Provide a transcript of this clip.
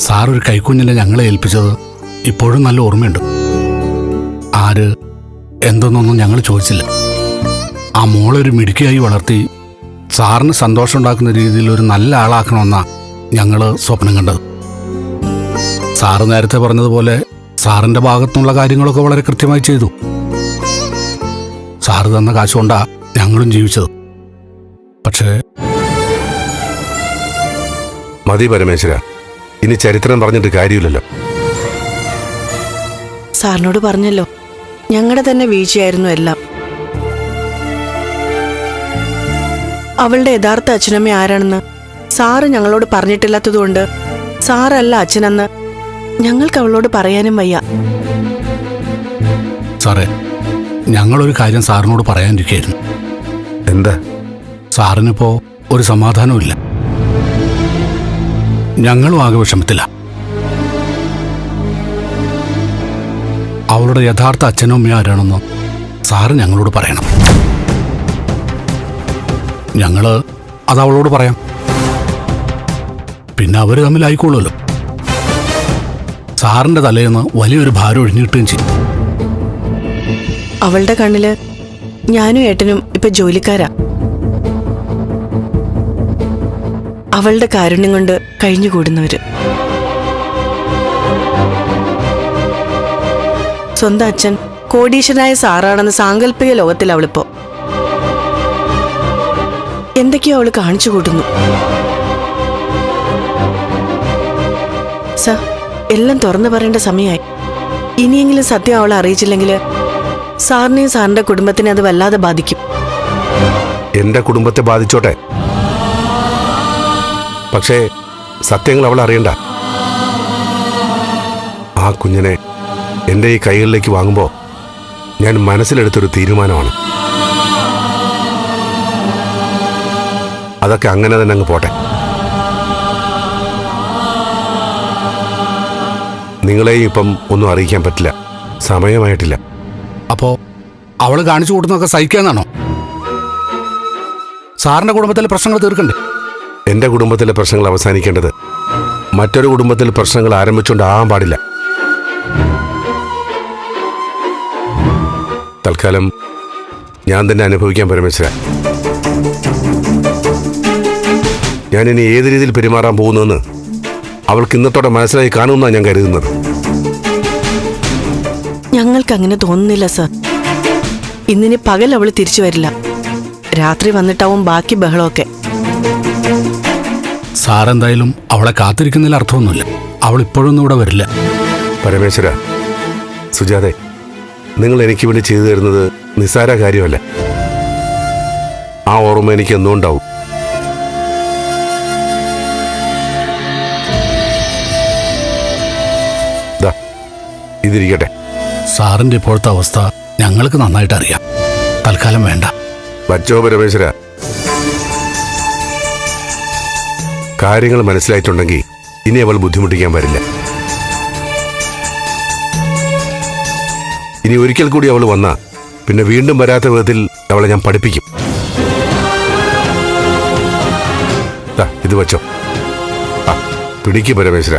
Sir ഒരു കൈക്കുഞ്ഞിനെ ഞങ്ങളെ ഏൽപ്പിച്ചത് ഇപ്പോഴും നല്ല ഓർമ്മയുണ്ട്. ആര് എന്തെന്നൊന്നും ഞങ്ങൾ ചോദിച്ചില്ല. ആ മോളെ ഒരു മിടുക്കിയായി വളർത്തി സാറിന് സന്തോഷം ഉണ്ടാക്കുന്ന രീതിയിൽ ഒരു നല്ല ആളാക്കണമെന്നാണ് ഞങ്ങൾ സ്വപ്നം കണ്ടത്. സാറ് നേരത്തെ പറഞ്ഞതുപോലെ സാറിന്റെ ഭാഗത്തുള്ള കാര്യങ്ങളൊക്കെ വളരെ കൃത്യമായി ചെയ്തു. സാറ് തന്ന കാശുകൊണ്ടാണ് ഞങ്ങളും ജീവിച്ചത്. പക്ഷേ മതി പരമേശ്വര. ഇനി ചരിത്രം പറഞ്ഞിട്ട് കാര്യമില്ലല്ലോ. സാറിനോട് പറഞ്ഞല്ലോ. ഞങ്ങളുടെ തന്നെ വീഴ്ചയായിരുന്നു എല്ലാം. അവളുടെ യഥാർത്ഥ അച്ഛനമ്മ ആരാണെന്ന് സാറ് ഞങ്ങളോട് പറഞ്ഞിട്ടില്ലാത്തതുകൊണ്ട് സാറല്ല അച്ഛനെന്ന് ഞങ്ങൾക്ക് അവളോട് പറയാനും വയ്യ. സാറേ ഞങ്ങളൊരു കാര്യം സാറിനോട് പറയാനിരിക്കുകയായിരുന്നു. എന്താ? സാറിനിപ്പോ ഒരു സമാധാനവുമില്ല. ഞങ്ങളും ആകെ വിഷമത്തില്ല അവളുടെ യഥാർത്ഥ അച്ഛനും അമ്മയും ആരാണെന്ന് സാറ് ഞങ്ങളോട് പറയണം. ഞങ്ങൾ അത് അവളോട് പറയാം. പിന്നെ അവർ തമ്മിലായിക്കോളുമല്ലോ സാറിന്റെ തലേന്ന് വലിയൊരു ഭാരം ഒഴിഞ്ഞിട്ടുകയും ചെയ്യും. അവളുടെ കണ്ണിൽ ഞാനും ഏട്ടനും ഇപ്പൊ ജോലിക്കാരാ. അവളുടെ കാരുണ്യം കൊണ്ട് കഴിഞ്ഞുകൂടുന്നവര്. സ്വന്തം അച്ഛൻ കോടീശ്വരനായ സാറാണെന്ന് സാങ്കല്പിക ലോകത്തിൽ അവളിപ്പോ. എന്തൊക്കെയോ അവൾ കാണിച്ചു കൂട്ടുന്നു സർ എല്ലാം തുറന്നു പറയേണ്ട സമയമായി. ഇനിയെങ്കിലും സത്യം അവളെ അറിയിച്ചില്ലെങ്കിൽ സാറിനെയും സാറിന്റെ കുടുംബത്തിനെ അത് വല്ലാതെ ബാധിക്കും. എന്റെ കുടുംബത്തെ ബാധിച്ചോട്ടെ? പക്ഷേ സത്യങ്ങൾ അവൾ അറിയണ്ട. ആ കുഞ്ഞിനെ എന്റെ ഈ കൈകളിലേക്ക് വാങ്ങുമ്പോൾ ഞാൻ മനസ്സിലെടുത്തൊരു തീരുമാനമാണ്. അതൊക്കെ അങ്ങനെ തന്നെ അങ്ങ് പോട്ടെ. നിങ്ങളെയും ഇപ്പം ഒന്നും അറിയിക്കാൻ പറ്റില്ല. സമയമായിട്ടില്ല. അപ്പോ അവൾ കാണിച്ചു കൂട്ടുന്നതൊക്കെ സഹിക്കാന്നാണോ? സാറിന്റെ കുടുംബത്തിലെ പ്രശ്നങ്ങൾ തീർക്കണ്ടേ? എന്റെ കുടുംബത്തിലെ പ്രശ്നങ്ങൾ അവസാനിക്കേണ്ടത് മറ്റൊരു കുടുംബത്തിൽ പ്രശ്നങ്ങൾ ആരംഭിച്ചുകൊണ്ടാകാൻ പാടില്ല. തൽക്കാലം ഞാൻ തന്നെ അനുഭവിക്കാൻ പരമേശ്വര. ഞാൻ ഇനി ഏത് രീതിയിൽ പെരുമാറാൻ പോകുന്നതെന്ന് അവൾക്ക് ഇന്നത്തോടെ മനസ്സിലായി കാണുമെന്നാണ് ഞാൻ കരുതുന്നത്. ഞങ്ങൾക്ക് അങ്ങനെ തോന്നുന്നില്ല സർ. ഇന്നിനി പകൽ അവൾ തിരിച്ചു വരില്ല. രാത്രി വന്നിട്ടാവും ബാക്കി ബഹളമൊക്കെ. സാർ എന്തായാലും അവളെ കാത്തിരിക്കുന്നതിൽ അർത്ഥമൊന്നുമില്ല. അവൾ ഇപ്പോഴൊന്നും ഇവിടെ വരില്ല. പരമേശ്വര സുജാതെ നിങ്ങൾ എനിക്ക് വേണ്ടി ചെയ്തു തരുന്നത് നിസ്സാര കാര്യമല്ല. ആ ഓർമ്മ എനിക്ക് എന്നും ഉണ്ടാവും ഇതിരിക്കട്ടെ. സാറിന്റെ ഇപ്പോഴത്തെ അവസ്ഥ ഞങ്ങൾക്ക് നന്നായിട്ട് അറിയാം തൽക്കാലം വേണ്ട. പച്ചോ പരമേശ്വര. കാര്യങ്ങൾ മനസ്സിലായിട്ടുണ്ടെങ്കിൽ ഇനി അവൾ ബുദ്ധിമുട്ടിക്കാൻ വരില്ല. ഇനി ഒരിക്കൽ കൂടി അവൾ വന്ന പിന്നെ വീണ്ടും വരാത്ത വിധത്തിൽ അവളെ ഞാൻ പഠിപ്പിക്കും. ഇത് വച്ചോ. പിടിക്ക് പരമേശ്വര.